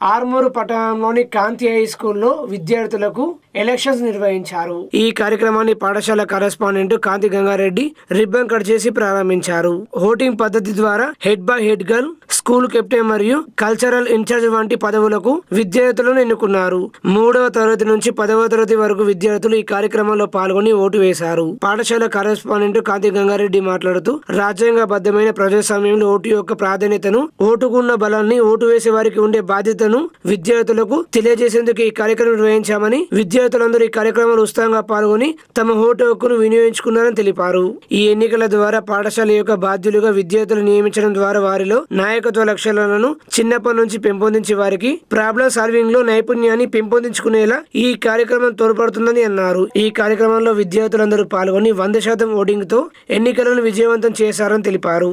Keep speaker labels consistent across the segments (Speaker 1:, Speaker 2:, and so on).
Speaker 1: ఆర్మూరు పట్టణంలోని కాంతి హై స్కూల్లో విద్యార్థులకు ఎలక్షన్స్ నిర్వహించారు. ఈ కార్యక్రమాన్ని పాఠశాల correspondent Kanthi Gangareddy ribbon cut చేసి ప్రారంభించారు. ఓటింగ్ పద్ధతి ద్వారా head boy head girl school captain మరియు కల్చరల్ ఇన్ఛార్జ్ వంటి పదవులకు విద్యార్థులను ఎన్నుకున్నారు. మూడవ తరగతి నుంచి పదవ తరగతి వరకు విద్యార్థులు ఈ కార్యక్రమంలో పాల్గొని ఓటు వేశారు. పాఠశాల కరెస్పాండెంట్ కాంతి గంగారెడ్డి మాట్లాడుతూ రాజ్యాంగబద్ధమైన ప్రజాస్వామ్యంలో ఓటు యొక్క ప్రాధాన్యతను ఓటుకున్న బలాన్ని ఓటు వేసే వారికి ఉండే బాధ్యతను విద్యార్థులకు తెలియజేసేందుకు ఈ కార్యక్రమం నిర్వహించామని విద్యార్థులందరూ ఈ కార్యక్రమంలో ఉత్సాహంగా పాల్గొని తమ ఓటు హక్కును వినియోగించుకున్నారని తెలిపారు. ఈ ఎన్నికల ద్వారా పాఠశాల యొక్క బాధ్యులుగా విద్యార్థులు నియమించడం ద్వారా వారిలో నాయకత్వ లక్ష్యాలను చిన్నప్పటి నుంచి పెంపొందించి వారికి ప్రాబ్లం సాల్వింగ్లో నైపుణ్యాన్ని పెంపొందించుకునేలా ఈ కార్యక్రమం తోడ్పడుతుందని అన్నారు. ఈ కార్యక్రమంలో విద్యార్థులందరూ పాల్గొని వంద శాతం ఓటింగ్తో ఎన్నికలను విజయవంతం చేశారని తెలిపారు.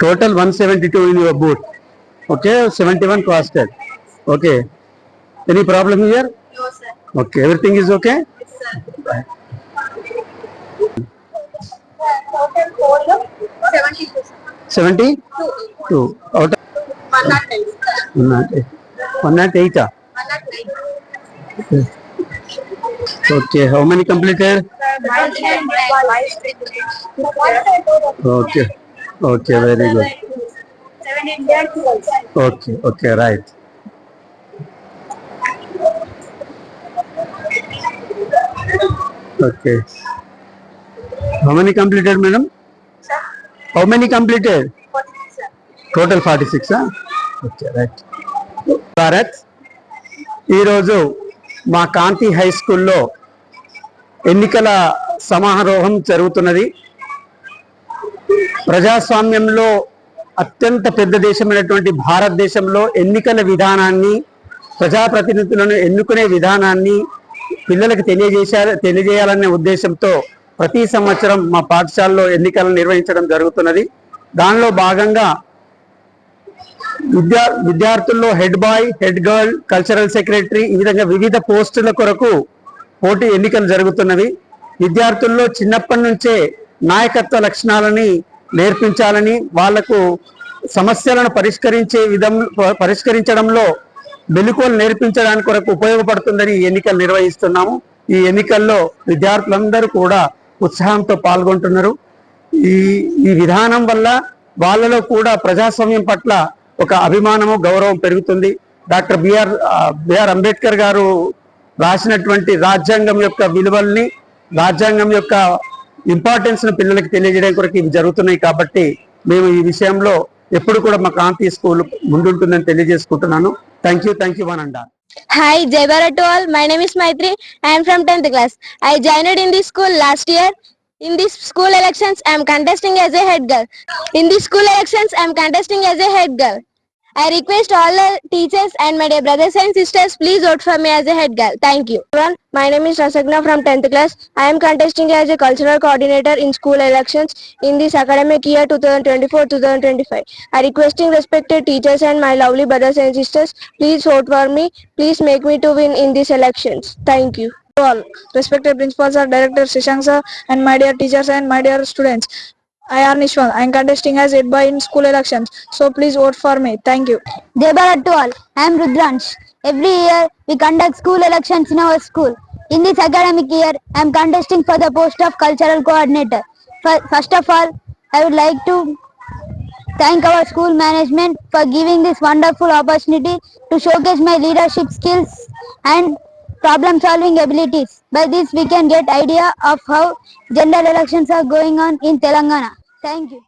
Speaker 2: Total 172 in your booth okay 71 costed okay any problem here
Speaker 3: No, sir.
Speaker 2: okay everything is okay
Speaker 3: Yes, sir. Total four 72,
Speaker 2: 72
Speaker 3: Two.
Speaker 2: out of
Speaker 3: One not nine, sir.
Speaker 2: 108 ah?
Speaker 3: One not nine.
Speaker 2: okay how many completed okay okay very good okay okay right okay how
Speaker 3: many
Speaker 2: completed madam how
Speaker 3: many completed
Speaker 2: total forty సిక్సా okay right Bharat ఈరోజు మా కాంతి high స్కూల్లో ఎన్నికల సమారోహం జరుగుతున్నది. ప్రజాస్వామ్యంలో అత్యంత పెద్ద దేశమైనటువంటి భారతదేశంలో ఎన్నికల విధానాన్ని ప్రజాప్రతినిధులను ఎన్నుకునే విధానాన్ని పిల్లలకు తెలియజేసా తెలియజేయాలనే ఉద్దేశంతో ప్రతి సంవత్సరం మా పాఠశాలలో ఎన్నికలను నిర్వహించడం జరుగుతున్నది. దానిలో భాగంగా విద్యా విద్యార్థుల్లో head boy head girl cultural secretary ఈ విధంగా వివిధ పోస్టుల కొరకు పోటీ ఎన్నికలు జరుగుతున్నవి. విద్యార్థుల్లో చిన్నప్పటి నుంచే నాయకత్వ లక్షణాలని నేర్పించాలని వాళ్ళకు సమస్యలను పరిష్కరించే విధం పరిష్కరించడంలో మెలుకువలు నేర్పించడానికి కొరకు ఉపయోగపడుతుందని ఈ ఎన్నికలు నిర్వహిస్తున్నాము. ఈ ఎన్నికల్లో విద్యార్థులందరూ కూడా ఉత్సాహంతో పాల్గొంటున్నారు. ఈ ఈ విధానం వల్ల వాళ్ళలో కూడా ప్రజాస్వామ్యం పట్ల ఒక అభిమానము గౌరవం పెరుగుతుంది. డాక్టర్ బిఆర్ బిఆర్ అంబేద్కర్ గారు రాసినటువంటి రాజ్యాంగం యొక్క విలువల్ని రాజ్యాంగం యొక్క ఇంపార్టెన్స్ను పిల్లలకి తెలియజేయడం కొరకు ఇవి జరుగుతున్నాయి కాబట్టి మేము ఈ విషయంలో ఎప్పుడు కూడా మా కాంతి స్కూల్ ముందుంటుందని తెలియజేసుకుంటున్నాను. Thank you thank you
Speaker 4: వనండా hi Jai Bharat to all my name is Maitri I'm from tenth class I joined in the school last year in the school elections I'm contesting as a head girl in the school elections I'm contesting as a head girl I request all the teachers and my dear brothers and sisters, please vote for me as a head girl. Thank you. Everyone, my name is Rasagna from 10th class. I am contesting as a cultural coordinator in school elections in this academic year 2024-2025. I requesting respected teachers and my lovely brothers and sisters, please vote for me. Please make me to win in these elections. Thank you.
Speaker 5: all respected principals or directors Shashank sir and my dear teachers and my dear students I are Nishwant I am contesting as head boy in school elections so please vote for me thank you
Speaker 4: Jai Bharat to all. I am Rudransh. Every year we conduct school elections in our school. In this academic year, I am contesting for the post of cultural coordinator. First of all, I would like to thank our school management for giving this wonderful opportunity to showcase my leadership skills and problem solving abilities. By this we can get idea of how general elections are going on in Telangana. Thank you.